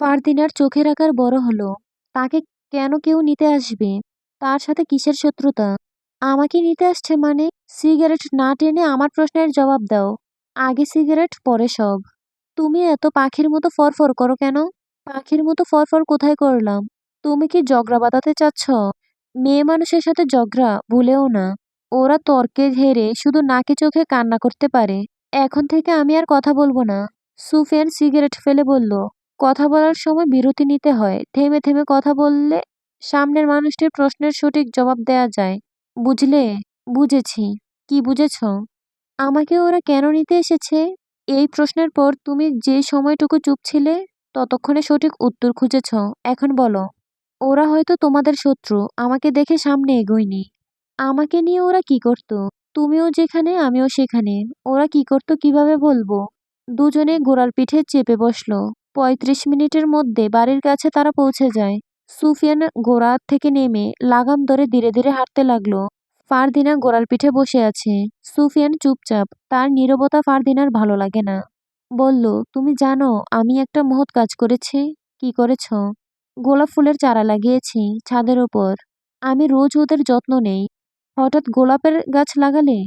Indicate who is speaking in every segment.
Speaker 1: ফারদিনার চোখের আকার বড় হলো। তাকে কেন কেউ নিতে আসবে? তার সাথে কিসের শত্রুতা? আমাকে নিতে আসছে মানে? সিগারেট না টেনে আমার প্রশ্নের জবাব দাও। আগে সিগারেট, পরে সব। তুমি এত পাখির মতো ফরফর করো কেন? পাখির মতো ফরফর কোথায় করলাম? তুমি কি ঝগড়া বাঁধাতে চাচ্ছ? মেয়ে মানুষের সাথে ঝগড়া, ভুলেও না। ওরা তর্কে হেরে শুধু নাকে চোখে কান্না করতে পারে। এখন থেকে আমি আর কথা বলব না। সুফিয়ান সিগারেট ফেলে বলল কথা বলার সময় বিরতি নিতে হয়। থেমে থেমে কথা বললে সামনের মানুষটির প্রশ্নের সঠিক জবাব দেয়া যায়। বুঝলে? বুঝেছি। কি বুঝেছ? আমাকে ওরা কেন নিতে এসেছে? এই প্রশ্নের পর তুমি যে সময়টুকু চুপ ছিলে, ততক্ষণে সঠিক উত্তর খুঁজেছ। এখন বলো, ওরা হয়তো তোমাদের শত্রু। আমাকে দেখে সামনে এগোয়নি। আমাকে নিয়ে ওরা কি করতো? তুমিও যেখানে, আমিও সেখানে। ওরা কি করতো কীভাবে বলব? দুজনে গোড়ার পিঠে চেপে বসল। পঁয়ত্রিশ মিনিটের মধ্যে বাড়ির কাছে তারা পৌঁছে যায়। সুফিয়ান গোড়া থেকে নেমে লাগাম ধরে ধীরে ধীরে হাঁটতে লাগল। ফারদিনা গোড়ার পিঠে বসে আছে। সুফিয়ান চুপচাপ, তার নীরবতা ফারদিনার ভালো লাগে না। বলল, তুমি জানো, আমি একটা মহৎ কাজ করেছি। কি করেছ? গোলাপ ফুলের চারা লাগিয়েছি ছাদের ওপর। আমি রোজ ওদের যত্ন নেই। হঠাৎ গোলাপের গাছ লাগালে?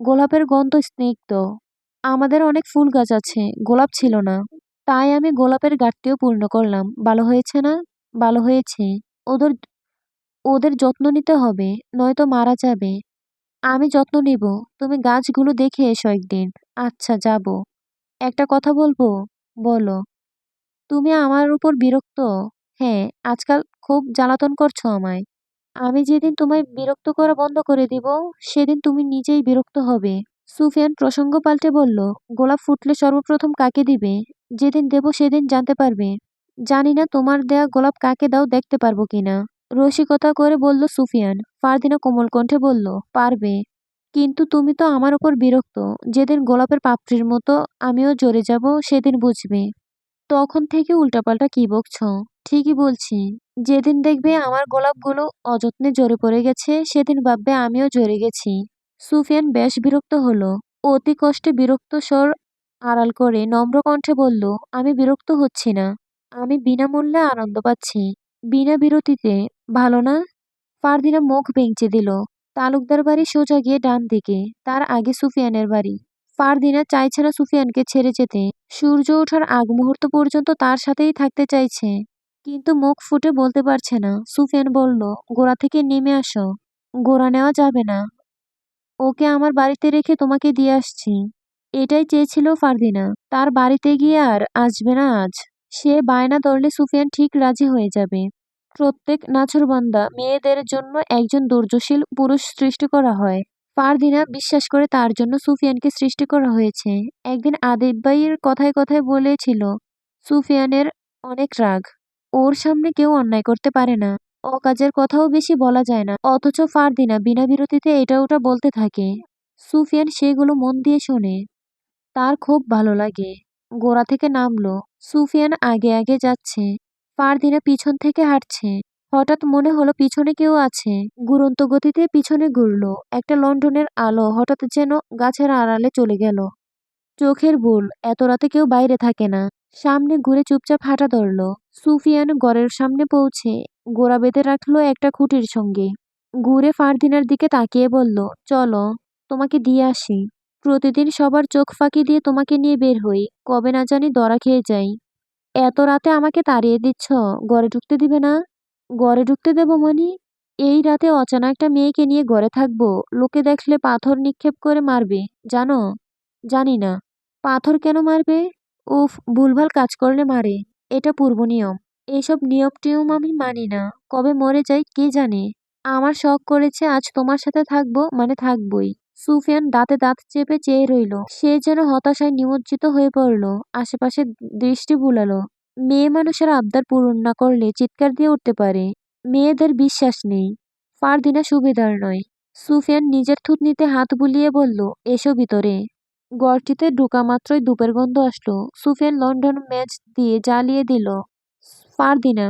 Speaker 1: গোলাপের গন্ধ স্নিগ্ধ। আমাদের অনেক ফুল গাছ আছে। গোলাপ ছিল না। তাই আমি গোলাপের ঘাটতিও পূর্ণ করলাম। ভালো হয়েছে না? ভালো হয়েছে। ওদের ওদের যত্ন নিতে হবে, নয়তো মারা যাবে। আমি যত্ন নিব। তুমি গাছগুলো দেখে এসো একদিন। আচ্ছা যাব। একটা কথা বলব? বলো। তুমি আমার উপর বিরক্ত? হ্যাঁ আজকাল খুব জ্বালাতন করছ আমায়। আমি যেদিন তোমায় বিরক্ত করা বন্ধ করে দিব, সেদিন তুমি নিজেই বিরক্ত হবে। সুফিয়ান প্রসঙ্গ পাল্টে বলল, গোলাপ ফুটলে সর্বপ্রথম কাকে দিবে? যেদিন দেব সেদিন জানতে পারবে। জানি না তোমার দেয়া গোলাপ কাকে দাও দেখতে পারব কিনা রসিকতা করে বলল সুফিয়ান। ফারদিনা কোমল কণ্ঠে বলল, পারবে। কিন্তু তুমি তো আমার ওপর বিরক্ত। যেদিন গোলাপের পাপড়ির মতো আমিও জড়ে যাব, সেদিন বুঝবে। তখন থেকে উল্টাপাল্টা কি বকছ? ঠিকই বলছি। যেদিন দেখবে আমার গোলাপগুলো অযত্নে জড়ে পড়ে গেছে, সেদিন ভাববে আমিও জড়ে গেছি। সুফিয়ান বেশ বিরক্ত হলো। অতি কষ্টে বিরক্ত স্বর আড়াল করে নম্র কণ্ঠে বলল, আমি বিরক্ত হচ্ছি না। আমি বিনামূল্যে আনন্দ পাচ্ছি। বিনা বিরতিতে, ভালো না? ফারদিনা মুখ বেঞ্চে দিল। তালুকদার বাড়ি সোজা গিয়ে ডান দিকে, তার আগে সুফিয়ানের বাড়ি। ফারদিনা চাইছে না সুফিয়ানকে ছেড়ে যেতে। সূর্য ওঠার আগ মুহূর্ত পর্যন্ত তার সাথেই থাকতে চাইছে। কিন্তু মুখ ফুটে বলতে পারছে না। সুফিয়ান বলল, গোড়া থেকে নেমে আসো। গোড়া নেওয়া যাবে না। ওকে আমার বাড়িতে রেখে তোমাকে দিয়ে আসছি। এটাই চেয়েছিল ফারদিনা। তার বাড়িতে গিয়ে আর আসবে না আজ। সে বায়না ধরলে সুফিয়ান ঠিক রাজি হয়ে যাবে। প্রত্যেক নাছরবান্দা মেয়েদের জন্য একজন ধৈর্যশীল পুরুষ সৃষ্টি করা হয়। ফারদিনা বিশ্বাস করে তার জন্য সুফিয়ানকে সৃষ্টি করা হয়েছে। একদিন আদিব ভাইয়ের কথায় কথায় বলেছিল, সুফিয়ানের অনেক রাগ। ওর সামনে কেউ অন্যায় করতে পারে না। অকাজের কথাও বেশি বলা যায় না। অথচ ফারদিনা বিনা বিরতিতে এটা ওটা বলতে থাকে। সুফিয়ান সেগুলো মন দিয়ে শোনে। তার খুব ভালো লাগে। গোড়া থেকে নামলো। সুফিয়ান আগে আগে যাচ্ছে। ফারদিনা পিছন থেকে হাঁটছে। হঠাৎ মনে হলো পিছনে কেউ আছে। গুরন্ত গতিতে পিছনে ঘুরলো। একটা লন্ডনের আলো হঠাৎ যেন গাছের আড়ালে চলে গেল। চোখের ভুল এত রাতে কেউ বাইরে থাকে না। সামনে ঘুরে চুপচাপ হাঁটা ধরলো। সুফিয়ান ঘরের সামনে পৌঁছে গোড়া বেঁধে রাখল একটা খুঁটির সঙ্গে। ঘুরে ফারদিনার দিকে তাকিয়ে বলল, চলো, তোমাকে দিয়ে আসি। প্রতিদিন সবার চোখ ফাঁকি দিয়ে তোমাকে নিয়ে বের হই, কবে না জানি দরা খেয়ে যাই। এত রাতে আমাকে তাড়িয়ে দিচ্ছ, ঘরে ঢুকতে দিবে না? ঘরে ঢুকতে দেবো মানে? এই রাতে অচেনা একটা মেয়েকে নিয়ে ঘরে থাকব, লোকে দেখলে পাথর নিক্ষেপ করে মারবে, জানো? জানি না। পাথর কেন মারবে? উফ, ভুলভাল কাজ করলে মারে, এটা পূর্ব নিয়ম। এইসব নিয়ম টিয়ম আমি মানি না, কবে মরে যাই কে জানে? আমার শখ করেছে আজ তোমার সাথে থাকব মানে থাকবই। সুফিয়ান দাঁতে দাঁত চেপে চেয়ে রইল। সে যেন হতাশায় নিমজ্জিত হয়ে পড়ল। আশেপাশে দৃষ্টি বুলালো মেয়ে মানুষের আবদার পূরণ না করলে চিৎকার দিয়ে উঠতে পারে। মেয়েদের বিশ্বাস নেই। ফারদিনা সুবিধার নয়। সুফিয়ান নিজের থুতনিতে হাত বুলিয়ে বলল, এসো ভিতরে। গড়টিতে ঢোকা মাত্রই দুপের গন্ধ আসলো। সুফিয়ান লন্ডন ম্যাচ দিয়ে জ্বালিয়ে দিল। ফারদিনা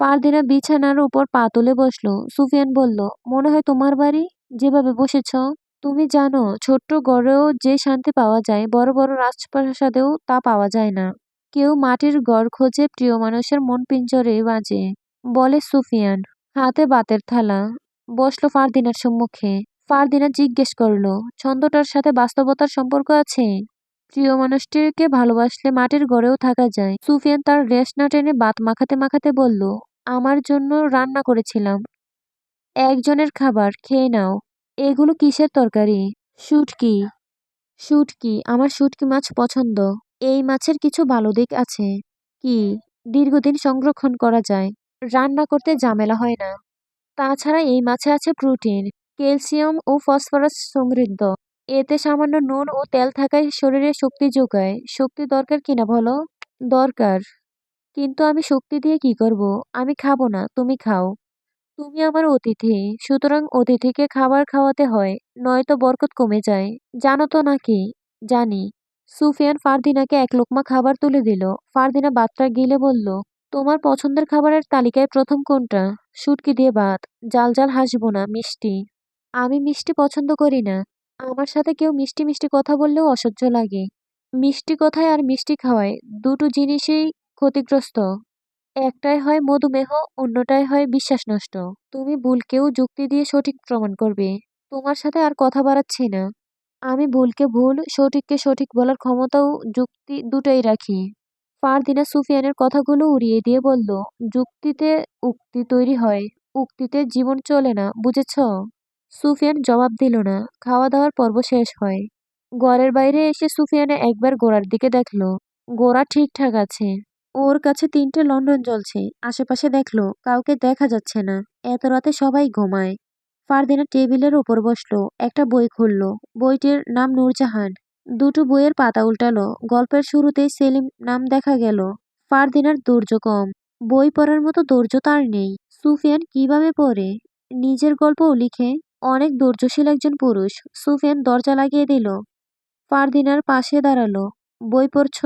Speaker 1: ফারদিনা বিছানার উপর পা তুলে বসল। সুফিয়ান বলল, মনে হয় তোমার বাড়ি? যেভাবে বসেছ। তুমি জানো, ছোট্ট গড়েও যে শান্তি পাওয়া যায়, বড় বড় রাজপ্রাসাদেও তা পাওয়া যায় না। কেউ মাটির গড় খোঁজে প্রিয় মানুষের মন পিঞ্জরে বাজে বলে সুফিয়ান। হাতে বাতের থালা। বসল ফারদিনার সম্মুখে। ফারদিনা জিজ্ঞেস করল, ছন্দটার সাথে বাস্তবতার সম্পর্ক আছে? প্রিয় মানুষটিকে ভালোবাসলে মাটির গড়েও থাকা যায়। সুফিয়ান তার রেশ না টেনে বাত মাখাতে মাখাতে বলল, আমার জন্য রান্না করেছিলাম। একজনের খাবার, খেয়ে নাও। এগুলো কিসের তরকারি? শুটকি। শুটকি, আমার শুটকি মাছ পছন্দ। এই মাছের কিছু ভালো দিক আছে। কি? দীর্ঘদিন সংরক্ষণ করা যায়। রান্না করতে ঝামেলা হয় না। তাছাড়া এই মাছে আছে প্রোটিন, ক্যালসিয়াম ও ফসফরাস সমৃদ্ধ। এতে সামান্য নুন ও তেল থাকায় শরীরে শক্তি যোগায়। শক্তি দরকার কিনা বলো? দরকার। কিন্তু আমি শক্তি দিয়ে কি করব? আমি খাব না, তুমি খাও। তুমি আমার অতিথি, সুতরাং অতিথিকে খাবার খাওয়াতে হয়, নয়তো বরকত কমে যায়। জানো তো নাকি? জানি। সুফিয়ান ফারদিনাকে এক লোকমা খাবার তুলে দিল। ফারদিনা ভাতটা গিলে বলল, তোমার পছন্দের খাবারের তালিকায় প্রথম কোনটা? শুটকি দিয়ে ভাত, জাল জাল হাসবো না, মিষ্টি। আমি মিষ্টি পছন্দ করি না। আমার সাথে কেউ মিষ্টি মিষ্টি কথা বললেও অসহ্য লাগে। মিষ্টি কথায় আর মিষ্টি খাওয়ায় দুটো জিনিসই ক্ষতিগ্রস্ত। একটাই হয় মধুমেহ, অন্যটাই হয় বিশ্বাস নষ্ট। তুমি ভুলকেও যুক্তি দিয়ে সঠিক প্রমাণ করবে। তোমার সাথে আর কথা বাড়াচ্ছি না। আমি ভুলকে ভুল, সঠিককে সঠিক বলার ক্ষমতাও যুক্তি দুটাই রাখি। ফারদিনা সুফিয়ানের কথাগুলো উড়িয়ে দিয়ে বলল, যুক্তিতে উক্তি তৈরি হয়, উক্তিতে জীবন চলে না, বুঝেছ? সুফিয়ান জবাব দিল না। খাওয়া দাওয়ার পর্ব শেষ হয়। ঘরের বাইরে এসে সুফিয়ানে একবার গোড়ার দিকে দেখল। গোড়া ঠিকঠাক আছে। ওর কাছে তিনটে লন্ডন জ্বলছে, আশেপাশে দেখল কাউকে দেখা যাচ্ছে না। এত রাতে সবাই ঘুমায়। ফারদিনা টেবিলের ওপর বসল, একটা বই খুললো। বইটির নাম নূরজাহান। দুটো বইয়ের পাতা উল্টালো। গল্পের শুরুতেই সেলিম নাম দেখা গেল। ফারদিনার ধৈর্য কম। বই পড়ার মতো ধৈর্য তার নেই। সুফিয়ান কীভাবে পড়ে? নিজের গল্পও লিখে? অনেক ধৈর্যশীল একজন পুরুষ। সুফিয়ান দরজা লাগিয়ে দিল। ফারদিনার পাশে দাঁড়াল। বই পড়ছ?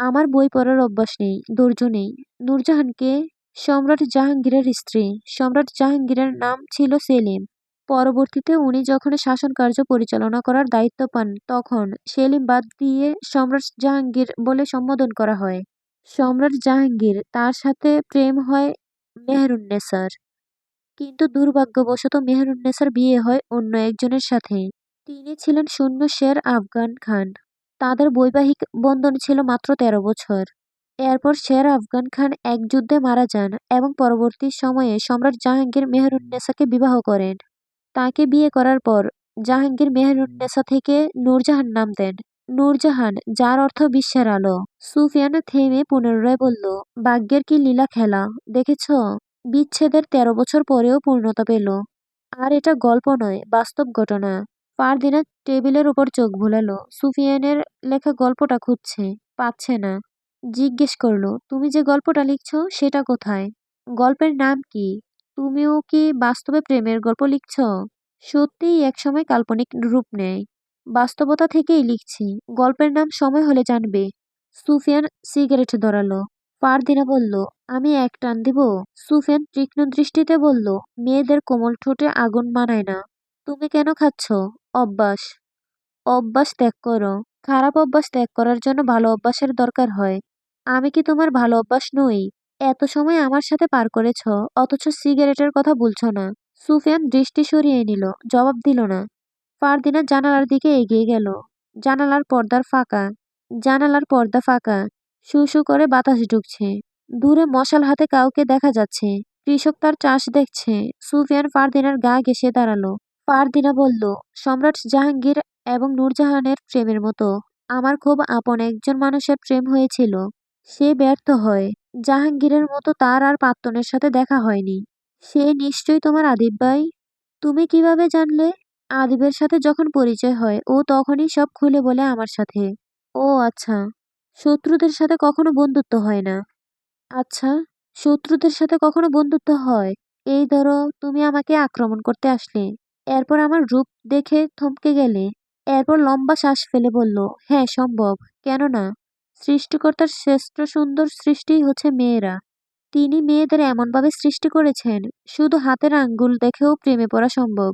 Speaker 1: আমার বই পড়ার অভ্যাস নেই, ধৈর্য নেই। নূরজাহানকে সম্রাট জাহাঙ্গীরের স্ত্রী, সম্রাট জাহাঙ্গীরের নাম ছিল সেলিম। পরবর্তীতে উনি যখন শাসন কার্য পরিচালনা করার দায়িত্ব পান, তখন সেলিম বাদ দিয়ে সম্রাট জাহাঙ্গীর বলে সম্বোধন করা হয়। সম্রাট জাহাঙ্গীর তার সাথে প্রেম হয় মেহরুন্নেসার। কিন্তু দুর্ভাগ্যবশত মেহরুন্নেসার বিয়ে হয় অন্য একজনের সাথে তিনি ছিলেন শূন্য শের আফগান খান। তাদের বৈবাহিক বন্ধন ছিল মাত্র তেরো বছর। এরপর শের আফগান খান এক যুদ্ধে মারা যান এবং পরবর্তী সময়ে সম্রাট জাহাঙ্গীর মেহরুন্নেসাকে বিবাহ করেন। তাকে বিয়ে করার পর জাহাঙ্গীর মেহরুন্নেসা থেকে নূরজাহান নাম দেন। নূরজাহান, যার অর্থ বিশ্বের আলো সুফিয়ান থেমে পুনরায় বলল, ভাগ্যের কি লীলা খেলা, দেখেছ? বিচ্ছেদের তেরো বছর পরেও পূর্ণতা পেল। আর এটা গল্প নয়, বাস্তব ঘটনা। ফারদিনা টেবিলের উপর চোখ ভুলালো সুফিয়ানের লেখা গল্পটা খুঁজছে, পাচ্ছে না। জিজ্ঞেস করল, তুমি যে গল্পটা লিখছো, সেটা কোথায়? গল্পের নাম কি? তুমিও কি বাস্তবে প্রেমের গল্প লিখছ? সত্যিই একসময় কাল্পনিক রূপ নেয়। বাস্তবতা থেকেই লিখছি, গল্পের নাম সময় হলে জানবে। সুফিয়ান সিগারেট ধরালো। ফারদিনা বলল, আমি এক টান দিব? সুফিয়ান তীক্ষ্ণ দৃষ্টিতে বলল, মেয়েদের কোমল ঠোঁটে আগুন মানায় না। তুমি কেন খাচ্ছ? অভ্যাস। অভ্যাস ত্যাগ করো। খারাপ অভ্যাস ত্যাগ করার জন্য ভালো অভ্যাসের দরকার হয়। আমি কি তোমার ভালো অভ্যাস নই? এত সময় আমার সাথে পার করেছ, অথচ সিগারেটের কথা বলছো না। সুফিয়ান দৃষ্টি সরিয়ে নিল, জবাব দিল না। ফারদিনা জানালার দিকে এগিয়ে গেল। জানালার পর্দার ফাঁকা। জানালার পর্দা ফাঁকা। শু করে বাতাস ঢুকছে। দূরে মশাল হাতে কাউকে দেখা যাচ্ছে। কৃষক তার চাষ দেখছে। সুফিয়ান ফারদিনার গা ঘেসে দাঁড়াল। ফারদিনা বলল, সম্রাট জাহাঙ্গীর এবং নূরজাহানের প্রেমের মতো। আমার খুব আপন একজন মানুষের প্রেম হয়েছিল। সে ব্যর্থ হয়। জাহাঙ্গীরের মতো তার আর প্রাক্তনের সাথে দেখা হয়নি। সে নিশ্চয়ই তোমার আদিব ভাই? তুমি কীভাবে জানলে? আদিবের সাথে যখন পরিচয় হয়, ও তখনই সব খুলে বলে আমার সাথে। ও আচ্ছা শত্রুদের সাথে কখনো বন্ধুত্ব হয় না। আচ্ছা শত্রুদের সাথে কখনো বন্ধুত্ব হয়? এই ধরো, তুমি আমাকে আক্রমণ করতে আসলে। এরপর আমার রূপ দেখে থমকে গেলে, এরপর লম্বা শ্বাস ফেলে বলল হ্যাঁ সম্ভব কেন না সৃষ্টিকর্তার শ্রেষ্ঠ সুন্দর সৃষ্টিই হচ্ছে মেয়েরা। তিনি মেয়েদের এমনভাবে সৃষ্টি করেছেন, শুধু হাতের আঙ্গুল দেখেও প্রেমে পড়া সম্ভব।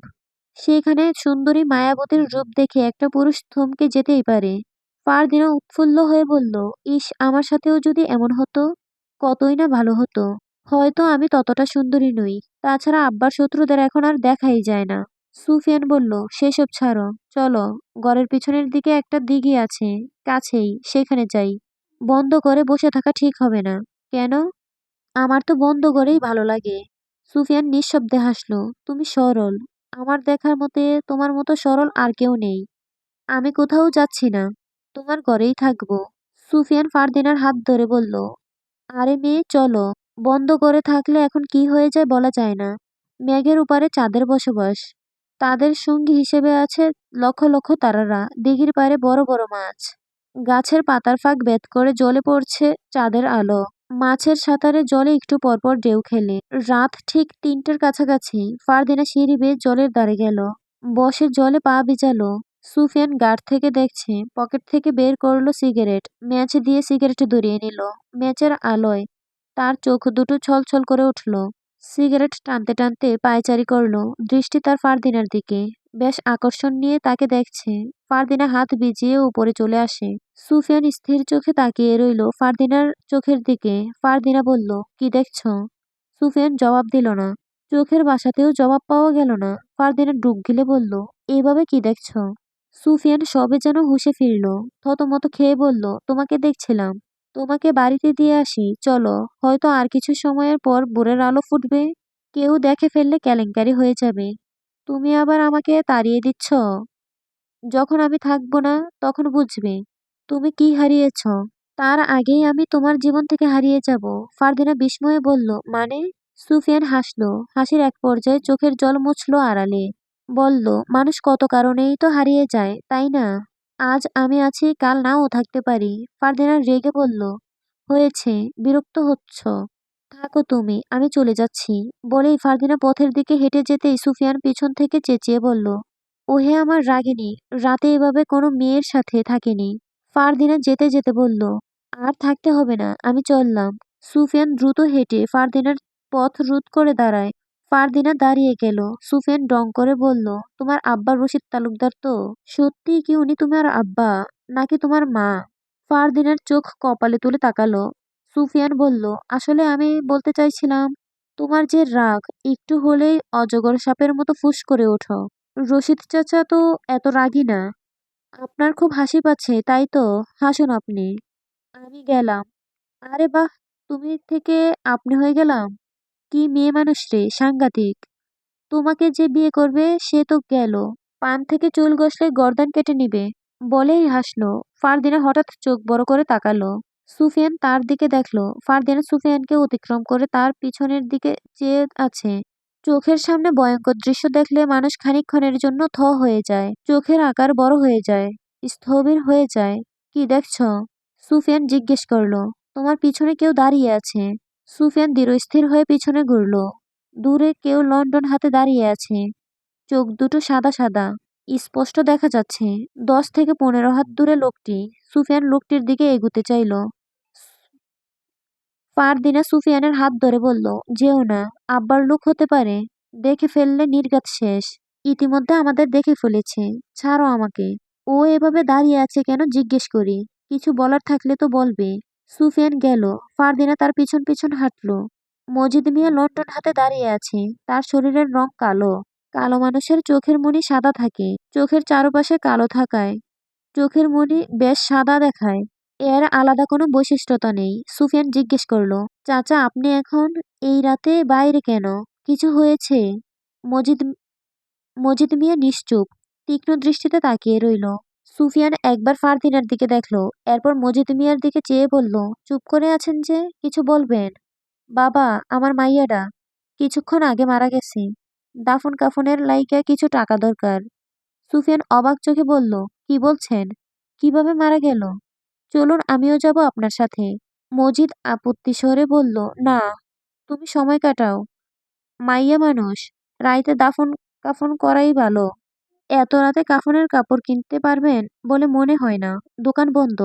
Speaker 1: সেখানে সুন্দরী মায়াবতীর রূপ দেখে একটা পুরুষ থমকে যেতেই পারে। ফারদিনা উৎফুল্ল হয়ে বলল, ইস, আমার সাথেও যদি এমন হতো, কতই না ভালো হতো। হয়তো আমি ততটা সুন্দরী নই। তাছাড়া আব্বার শত্রুদের এখন আর দেখাই যায় না। সুফিয়ান বলল, সেসব ছাড়ো, চলো। ঘরের পিছনের দিকে একটা দিঘি আছে, কাছেই, সেখানে যাই। বন্ধ করে বসে থাকা ঠিক হবে না। কেন? আমার তো বন্ধ করেই ভালো লাগে সুফিয়ান নিঃশব্দে হাসলো, তুমি সরল। আমার দেখার মতে, তোমার মতো সরল আর কেউ নেই। আমি কোথাও যাচ্ছি না। তোমার ঘরেই থাকব সুফিয়ান ফারদিনার হাত ধরে বলল, আরে মেয়ে, চলো। বন্ধ করে থাকলে এখন কি হয়ে যায় বলা যায় না। মেঘের উপারে চাঁদের বসবাস। তাদের সঙ্গী হিসেবে আছে লক্ষ লক্ষ তারারা। দিঘির পাড়ে বড় বড় মাছ। গাছের পাতার ফাঁক ভেদ করে জলে পড়ছে চাঁদের আলো। মাছের সাঁতারে জলে একটু পরপর ঢেউ খেলে। রাত ঠিক তিনটের কাছাকাছি। ফারদিনা সিঁড়ি বেয়ে জলের ধারে গেল। বসে জলে পা ভিজালো। সুফিয়ান গার্ড থেকে দেখছে, পকেট থেকে বের করল সিগারেট। ম্যাচ দিয়ে সিগারেট ধরিয়ে নিল। ম্যাচের আলোয় তার চোখ দুটো ছলছল করে উঠল। সিগারেট টানতে টানতে পায়চারি করল। দৃষ্টি তার ফারদিনার দিকে। বেশ আকর্ষণ নিয়ে তাকে দেখছে। ফারদিনা হাত ভিজিয়ে উপরে চলে আসে। সুফিয়ান স্থির চোখে তাকিয়ে রইল ফারদিনার চোখের দিকে। ফারদিনা বলল, কি দেখছ? সুফিয়ান জবাব দিল না। চোখের বাসাতেও জবাব পাওয়া গেল না। ফারদিনা ডুব গিলে বলল, এভাবে কি দেখছ? সুফিয়ান সবে যেন হুঁশে ফিরল। থতমত খেয়ে বলল, তোমাকে দেখছিলাম। তোমাকে বাড়িতে দিয়ে আসি, চলো। হয়তো আর কিছু সময়ের পর বোরের আলো ফুটবে। কেউ দেখে ফেললে কেলেঙ্কারি হয়ে যাবে। তুমি আবার আমাকে তাড়িয়ে দিচ্ছ? যখন আমি থাকব না, তখন বুঝবে। তুমি কি হারিয়েছ? তার আগেই আমি তোমার জীবন থেকে হারিয়ে যাব। ফারদিনা বিস্ময়ে বলল মানে? সুফিয়ান হাসলো। হাসির এক পর্যায়ে চোখের জল মুছলো আড়ালে। বলল, মানুষ কত কারণেই তো হারিয়ে যায়, তাই না? আজ আমি আছি, কাল নাও থাকতে পারি। ফারদিনা রেগে বলল, হয়েছে, বিরক্ত হচ্ছ। থাকো তুমি, আমি চলে যাচ্ছি। বলেই ফারদিনা পথের দিকে হেঁটে যেতেই সুফিয়ান পিছন থেকে চেঁচিয়ে বলল, ওহে আমার রাগিনী, রাতে এভাবে কোনো মেয়ের সাথে থাকেনি। ফারদিনা যেতে যেতে বলল, আর থাকতে হবে না, আমি চললাম। সুফিয়ান দ্রুত হেঁটে ফারদিনার পথ রোধ করে দাঁড়ায়। ফারদিনা দাঁড়িয়ে গেল। সুফিয়ান ডং করে বলল, তোমার আব্বা রশিদ তালুকদার তো? সত্যি কি উনি তোমার আব্বা নাকি তোমার মা? ফারদিনার চোখ কপালে তুলে তাকালো। সুফিয়ান বলল, আসলে আমি বলতে চাইছিলাম, তোমার যে রাগ, একটু হলেই অজগর সাপের মতো ফুস করে ওঠো। রশিদ চাচা তো এত রাগী না। আপনার খুব হাসি পাচ্ছে, তাই তো? হাসুন আপনি। আমি গেলাম। আরে বাহ, তুমি থেকে আপনি হয়ে গেলাম? কি মেয়ে মানুষ রে, সাংঘাতিক। তোমাকে যে বিয়ে করবে, সে তো গেল। পান থেকে চুল গসলে গর্দান কেটে নিবে। বলেই হাসলো। ফারদিনা হঠাৎ চোখ বড় করে তাকালো। সুফিয়ান তার দিকে দেখল। ফারদিনা সুফিয়ানকে অতিক্রম করে তার পিছনের দিকে চেয়ে আছে। চোখের সামনে ভয়ঙ্কর দৃশ্য দেখলে মানুষ খানিকক্ষণের জন্য থ হয়ে যায়। চোখের আকার বড় হয়ে যায়। স্থবির হয়ে যায়। কি দেখছ? সুফিয়ান জিজ্ঞেস করল, তোমার পিছনে কেউ দাঁড়িয়ে আছে? সুফিয়ান দৃঢ়স্থির হয়ে পিছনে ঘুরল। দূরে কেউ লন্ডন হাতে দাঁড়িয়ে আছে। চোখ দুটো সাদা সাদা। স্পষ্ট দেখা যাচ্ছে, দশ থেকে পনেরো হাত দূরে লোকটি সুফিয়ান লোকটির দিকে এগুতে চাইল। ফারদিনা সুফিয়ানের হাত ধরে বলল, যেও না, আব্বার লোক হতে পারে। দেখে ফেললে নির্ঘাত শেষ। ইতিমধ্যে আমাদের দেখে ফেলেছে। ছাড়ো আমাকে। ও এভাবে দাঁড়িয়ে আছে কেন জিজ্ঞেস করি। কিছু বলার থাকলে তো বলবে। সুফিয়ান গেল। ফারদিনা তার পিছন পিছন হাঁটলো। মজিদ মিয়া লন্ডন হাতে দাঁড়িয়ে আছে। তার শরীরের রং কালো। কালো মানুষের চোখের মনি সাদা থাকে। চোখের চারপাশে কালো থাকায়। চোখের মনি বেশ সাদা দেখায়। এর আলাদা কোনো বৈশিষ্ট্যতা নেই। সুফিয়ান জিজ্ঞেস করল, চাচা, আপনি এখন এই রাতে বাইরে কেন? কিছু হয়েছে? মজিদ মজিদ মিয়া নিশ্চুপ। তীক্ষ্ণ দৃষ্টিতে তাকিয়ে রইল। সুফিয়ান একবার ফারদিনার দিকে দেখল, এরপর মজিদ মিয়ার দিকে চেয়ে বলল, চুপ করে আছেন যে, কিছু বলবেন? বাবা, আমার মাইয়াডা কিছুক্ষণ আগে মারা গেছে। দাফন কাফনের লাইকা কিছু টাকা দরকার। সুফিয়ান অবাক চোখে বলল, কি বলছেন? কীভাবে মারা গেল? চলুন, আমিও যাব আপনার সাথে। মজিদ আপত্তি স্বরে বলল, না, তুমি সময় কাটাও। মাইয়া মানুষ, রাইতে দাফন কাফন করাই ভালো। এত রাতে কাফনের কাপড় কিনতে পারবেন বলে মনে হয় না। দোকান বন্ধ।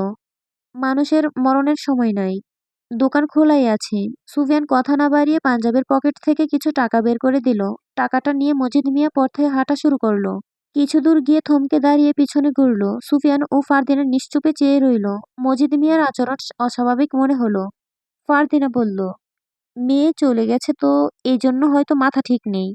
Speaker 1: মানুষের মরণের সময় নাই। দোকান খোলাই আছে। সুফিয়ান কথা না বাড়িয়ে পাঞ্জাবের পকেট থেকে কিছু টাকা বের করে দিল। টাকাটা নিয়ে মজিদ মিয়া পথে হাঁটা শুরু করল। কিছু দূর গিয়ে থমকে দাঁড়িয়ে পিছনে ঘুরল। সুফিয়ান ও ফারদিনা নিশ্চুপে চেয়ে রইল। মজিদ মিয়ার আচরণ অস্বাভাবিক মনে হলো। ফারদিনা বলল, মেয়ে চলে গেছে তো এই জন্য হয়তো মাথা ঠিক নেই।